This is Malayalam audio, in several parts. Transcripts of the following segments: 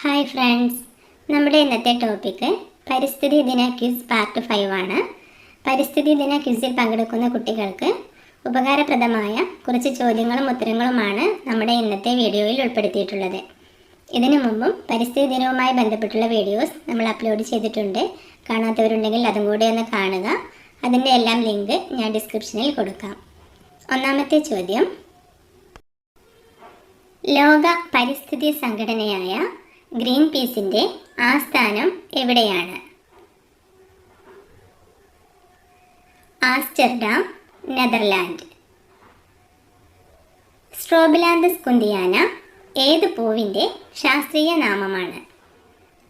ഹായ് ഫ്രണ്ട്സ് നമ്മുടെ ഇന്നത്തെ ടോപ്പിക്ക് പരിസ്ഥിതി ദിന ക്വിസ് പാർട്ട് ഫൈവ് ആണ്. പരിസ്ഥിതി ദിന ക്വിസിൽ പങ്കെടുക്കുന്ന കുട്ടികൾക്ക് ഉപകാരപ്രദമായ കുറച്ച് ചോദ്യങ്ങളും ഉത്തരങ്ങളുമാണ് നമ്മുടെ ഇന്നത്തെ വീഡിയോയിൽ ഉൾപ്പെടുത്തിയിട്ടുള്ളത്. ഇതിനു മുമ്പും പരിസ്ഥിതി ദിനവുമായി ബന്ധപ്പെട്ടുള്ള വീഡിയോസ് നമ്മൾ അപ്ലോഡ് ചെയ്തിട്ടുണ്ട്. കാണാത്തവരുണ്ടെങ്കിൽ അതും കൂടി ഒന്ന് കാണുക. അതിന്റെ എല്ലാം ലിങ്ക് ഞാൻ ഡിസ്ക്രിപ്ഷനിൽ കൊടുക്കാം. ഒന്നാമത്തെ ചോദ്യം. ലോക പരിസ്ഥിതി സംഘടനയായ ഗ്രീൻ പീസിന്റെ ആസ്ഥാനം എവിടെയാണ്? Amsterdam Netherland. സ്ട്രോബിലാന്തസ് കുന്തിയാന ഏത് പൂവിന്റെ ശാസ്ത്രീയ നാമമാണ്?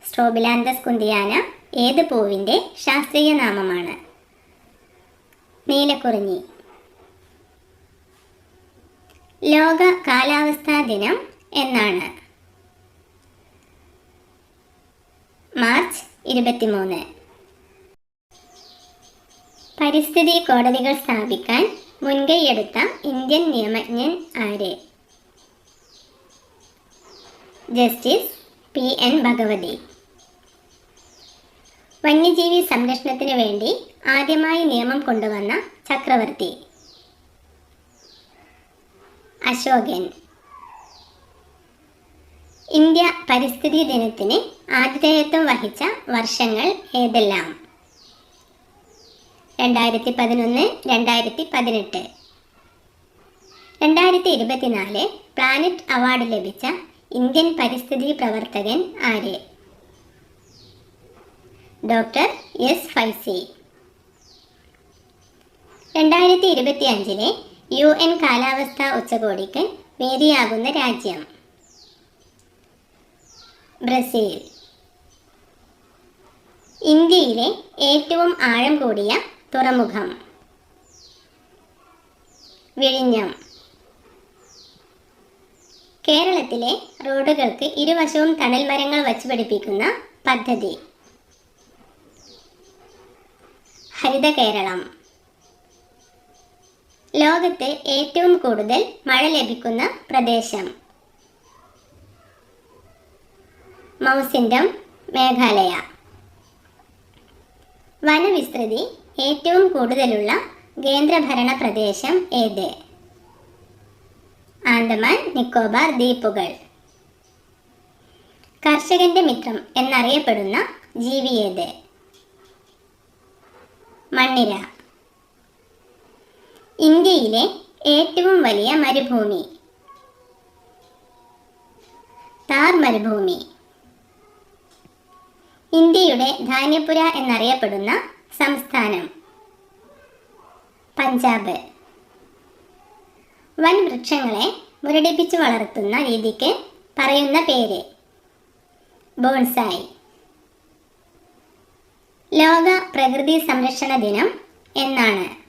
സ്ട്രോബിലാന്തസ് കുന്തിയാന ഏത് പൂവിന്റെ ശാസ്ത്രീയ നാമമാണ്? നീലക്കുറിഞ്ഞി. ലോക കാലാവസ്ഥാ ദിനം എന്നാണ്. ഇരുപത്തിമൂന്ന്. പരിസ്ഥിതി കോടതികൾ സ്ഥാപിക്കാൻ മുൻകൈയെടുത്ത ഇന്ത്യൻ നിയമജ്ഞൻ ആര്? Justice P N Bhagwati. വന്യജീവി സംരക്ഷണത്തിന് വേണ്ടി ആദ്യമായി നിയമം കൊണ്ടുവന്ന ചക്രവർത്തി. അശോകൻ. ഇന്ത്യ പരിസ്ഥിതി ദിനത്തിന് ആതിഥേയത്വം വഹിച്ച വർഷങ്ങൾ ഏതെല്ലാം? രണ്ടായിരത്തി പതിനൊന്ന് രണ്ടായിരത്തി പതിനെട്ട് രണ്ടായിരത്തി ഇരുപത്തിനാല് പ്ലാനറ്റ് അവാർഡ് ലഭിച്ച ഇന്ത്യൻ പരിസ്ഥിതി പ്രവർത്തകൻ ആര്? Doctor S Faizi. രണ്ടായിരത്തി ഇരുപത്തി അഞ്ചിലെ യു എൻ കാലാവസ്ഥാ ഉച്ചകോടിക്ക് വേദിയാകുന്ന രാജ്യം. ബ്രസീൽ. ഇന്ത്യയിലെ ഏറ്റവും ആഴം കൂടിയ തുറമുഖം. വിഴിഞ്ഞം. കേരളത്തിലെ റോഡുകൾക്ക് ഇരുവശവും തണൽ മരങ്ങൾ വച്ചു പിടിപ്പിക്കുന്ന പദ്ധതി. ഹരിത കേരളം. ലോകത്ത് ഏറ്റവും കൂടുതൽ മഴ ലഭിക്കുന്ന പ്രദേശം. മൗസിൻഡം മേഘാലയ. വനവിസ്തൃതി ഏറ്റവും കൂടുതലുള്ള കേന്ദ്രഭരണ പ്രദേശം ഏത്? ആൻഡമാൻ നിക്കോബാർ ദ്വീപുകൾ. കർഷകന്റെ മിത്രം എന്നറിയപ്പെടുന്ന ജീവി ഏത്? മണ്ണിര. ഇന്ത്യയിലെ ഏറ്റവും വലിയ മരുഭൂമി. താർ മരുഭൂമി. ഇന്ത്യയുടെ ധാന്യപുര എന്നറിയപ്പെടുന്ന സംസ്ഥാനം. പഞ്ചാബ്. വൻ വൃക്ഷങ്ങളെ മുരടിപ്പിച്ച് വളർത്തുന്ന രീതിക്ക് പറയുന്ന പേര് ബോൺസായി. ലോക പ്രകൃതി സംരക്ഷണ ദിനം എന്നാണ്.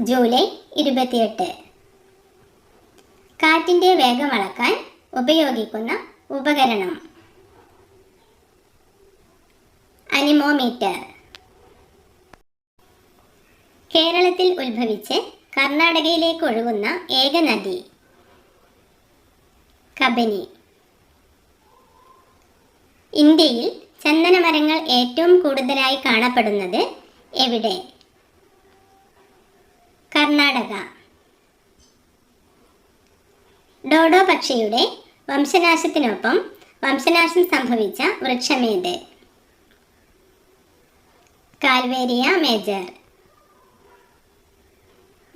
ജൂലൈ ഇരുപത്തിയെട്ട്. കാറ്റിന്റെ വേഗം അളക്കാൻ ഉപയോഗിക്കുന്ന ഉപകരണം. അനിമോമീറ്റർ. കേരളത്തിൽ ഉത്ഭവിച്ച് കർണാടകയിലേക്ക് ഒഴുകുന്ന ഏക നദി. കബനി. ഇന്ത്യയിൽ ചന്ദനമരങ്ങൾ ഏറ്റവും കൂടുതലായി കാണപ്പെടുന്നത് എവിടെ? കർണാടക. ഡോഡോ പക്ഷിയുടെ വംശനാശത്തിനൊപ്പം വംശനാശം സംഭവിച്ച വൃക്ഷമേത്. Calvaria major.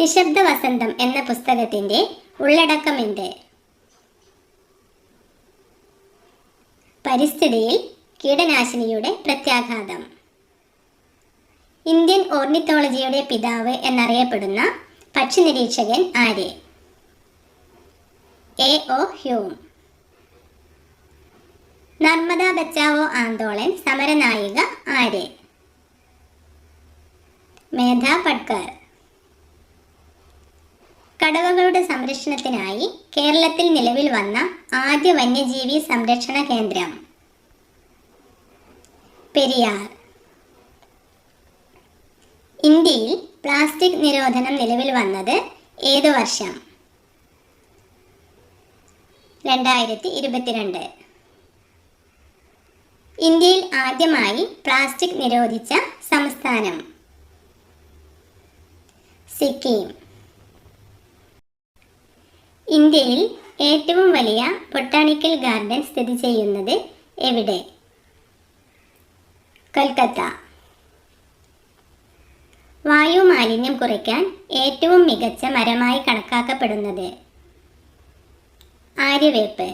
നിശബ്ദ വസന്തം എന്ന പുസ്തകത്തിന്റെ ഉള്ളടക്കം എന്ത് പരിസ്ഥിതിയിൽ കീടനാശിനിയുടെ പ്രത്യാഘാതം. ഇന്ത്യൻ ഓർണിത്തോളജിയുടെ പിതാവ് എന്നറിയപ്പെടുന്ന പക്ഷി നിരീക്ഷകൻ ആര്? A. O. Hume. Narmada Bachao Andolan സമരനായിക ആര്? മേധ പട്കർ. കടവകളുടെ സംരക്ഷണത്തിനായി കേരളത്തിൽ നിലവിൽ വന്ന ആദ്യ വന്യജീവി സംരക്ഷണ കേന്ദ്രം. പെരിയാർ. ഇന്ത്യയിൽ പ്ലാസ്റ്റിക് നിരോധനം നിലവിൽ വന്നത് ഏത് വർഷം? രണ്ടായിരത്തി ഇരുപത്തിരണ്ട് ഇന്ത്യയിൽ ആദ്യമായി പ്ലാസ്റ്റിക് നിരോധിച്ച സംസ്ഥാനം. സിക്കിം. ഇന്ത്യയിൽ ഏറ്റവും വലിയ ബൊട്ടാണിക്കൽ ഗാർഡൻ സ്ഥിതി ചെയ്യുന്നത് എവിടെ? കൊൽക്കത്ത വായു മാലിന്യം കുറയ്ക്കാൻ ഏറ്റവും മികച്ച മരമായി കണക്കാക്കപ്പെടുന്നത് ആര്യവേപ്പ്.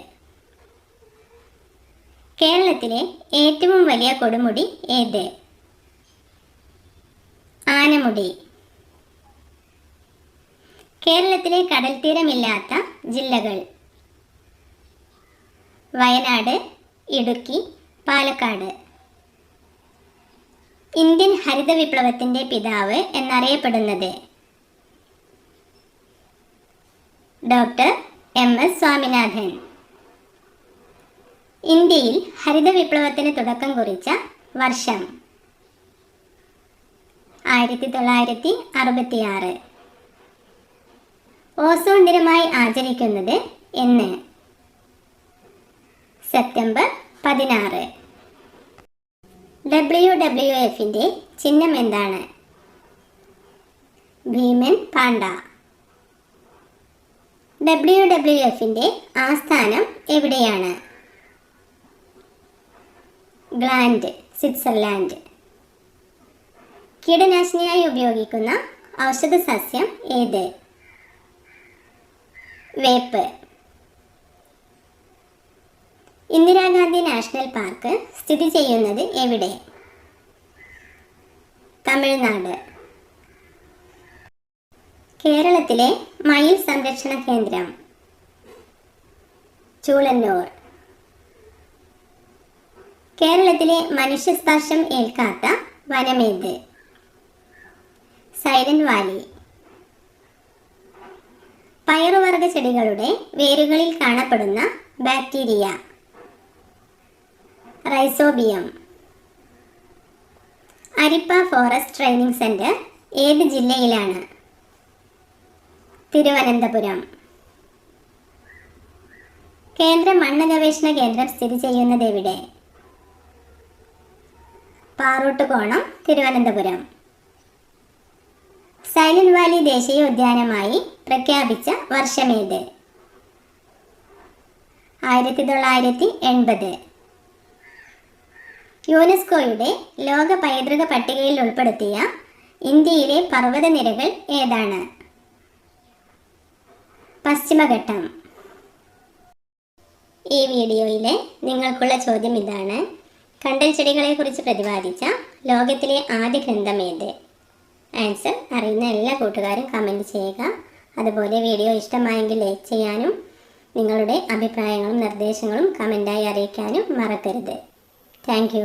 കേരളത്തിലെ ഏറ്റവും വലിയ കൊടുമുടി ഏത്? ആനമുടി. കേരളത്തിലെ കടൽത്തീരമില്ലാത്ത ജില്ലകൾ. വയനാട് ഇടുക്കി പാലക്കാട്. ഇന്ത്യൻ ഹരിത വിപ്ലവത്തിന്റെ പിതാവ് എന്നറിയപ്പെടുന്നത്. Doctor M S Swaminathan. ഇന്ത്യയിൽ ഹരിത വിപ്ലവത്തിന് തുടക്കം കുറിച്ച വർഷം. ആയിരത്തി തൊള്ളായിരത്തി അറുപത്തിയാറ്. ഓസോൺ ദിനമായി ആചരിക്കുന്നത് എന്ന്. സെപ്റ്റംബർ പതിനാറ്. ഡബ്ല്യു ഡബ്ല്യു എഫിന്റെ ചിഹ്നം എന്താണ്? ഭീമൻ പാണ്ട ഡബ്ല്യു ഡബ്ല്യു എഫിന്റെ ആസ്ഥാനം എവിടെയാണ്? Gland Switzerland. കീടനാശിനിയായി ഉപയോഗിക്കുന്ന ഔഷധ സസ്യം ഏത്? വേപ്പ്. ഇന്ദിരാഗാന്ധി നാഷണൽ പാർക്ക് സ്ഥിതി ചെയ്യുന്നത് എവിടെ? തമിഴ്നാട്. കേരളത്തിലെ മയിൽ സംരക്ഷണ കേന്ദ്രം. ചൂളന്നൂർ. കേരളത്തിലെ മനുഷ്യസ്പർശം ഏൽക്കാത്ത വനമേത് സൈലന്റ് വാലി. പയറുവർഗ ചെടികളുടെ വേരുകളിൽ കാണപ്പെടുന്ന bacteria. Rhizobium. Arippa forest training centre ഏത് ജില്ലയിലാണ്? തിരുവനന്തപുരം. കേന്ദ്ര മണ്ണ് ഗവേഷണ കേന്ദ്രം സ്ഥിതി ചെയ്യുന്നത് എവിടെ? പാറോട്ടുകോണം തിരുവനന്തപുരം. സൈലന്റ് വാലി ദേശീയ ഉദ്യാനമായി പ്രഖ്യാപിച്ച വർഷമേത്? ആയിരത്തി തൊള്ളായിരത്തി എൺപത് യുനെസ്കോയുടെ ലോക പൈതൃക പട്ടികയിൽ ഉൾപ്പെടുത്തിയ ഇന്ത്യയിലെ പർവതനിരകൾ ഏതാണ്? പശ്ചിമഘട്ടം. ഈ വീഡിയോയിലെ നിങ്ങൾക്കുള്ള ചോദ്യം ഇതാണ്. കണ്ടൽ ചെടികളെക്കുറിച്ച് പ്രതിപാദിച്ച ലോകത്തിലെ ആദ്യ ഗ്രന്ഥം ഏത് ആൻസർ അറിയുന്ന എല്ലാ കൂട്ടുകാരും കമന്റ് ചെയ്യുക. അതുപോലെ വീഡിയോ ഇഷ്ടമായെങ്കിൽ ലൈക്ക് ചെയ്യാനും നിങ്ങളുടെ അഭിപ്രായങ്ങളും നിർദ്ദേശങ്ങളും കമന്റായി അറിയിക്കാനും മറക്കരുത്. താങ്ക്